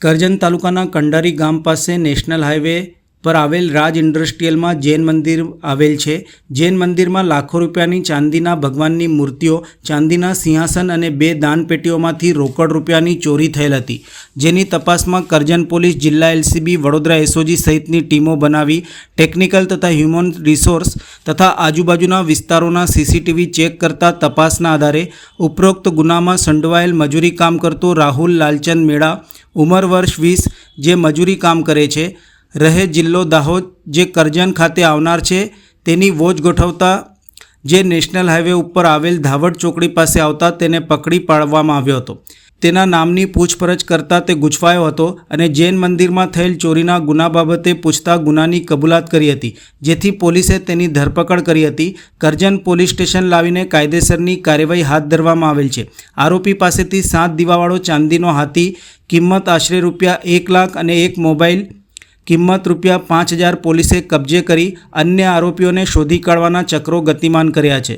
કરજણ તાલુકાના કંડારી ગામ પાસે નેશનલ હાઈવે પર આવેલ રાજ ઇન્ડસ્ટ્રીયલમાં જૈન મંદિર આવેલ છે. જૈન મંદિરમાં લાખો રૂપિયાની ચાંદીના ભગવાનની મૂર્તિઓ, ચાંદીના સિંહાસન અને બે દાનપેટીઓમાંથી રોકડ રૂપિયાની ચોરી થયેલ હતી. જેની તપાસમાં કરજણ પોલીસ જિલ્લા એલસીબી, વડોદરા એસઓજી સહિતની ટીમો બનાવી ટેકનિકલ તથા હ્યુમન રિસોર્સ તથા આજુબાજુના વિસ્તારોના સીસીટીવી ચેક કરતા તપાસના આધારે ઉપરોક્ત ગુનામાં સંડોવાયેલ મજૂરી કામ કરતો રાહુલ લાલચંદ મેળા ઉંમર વર્ષ વીસ જે મજૂરી કામ કરે છે. રહે જિલ્લો દાહોદ જે કરજણ ખાતે આવનાર છે. તેની વોચ ગોઠવતા જે નેશનલ હાઈવે ઉપર આવેલ ધાવડ ચોકડી પાસે આવતા તેને પકડી પાડવામાં આવ્યો હતો. તેના નામની પૂછપરછ કરતા તે ગુજવાયો હતો અને જૈન મંદિરમાં થયેલ ચોરીના ગુના બાબતે પૂછતા ગુનાની કબૂલાત કરી હતી, જેથી પોલીસે તેની ધરપકડ કરી હતી. કરજણ પોલીસ સ્ટેશન લાવીને કાયદેસરની કાર્યવાહી હાથ ધરવામાં આવેલ છે. આરોપી પાસેથી સાત દીવાવાળો ચાંદીનો હાથી, કિંમત આશરે રૂપિયા એક લાખ અને એક મોબાઈલ કિંમત રૂપિયા પાંચ હજાર પોલીસે કબજે કરી અન્ય આરોપીઓને શોધી કાઢવાના ચક્રો ગતિમાન કર્યા છે.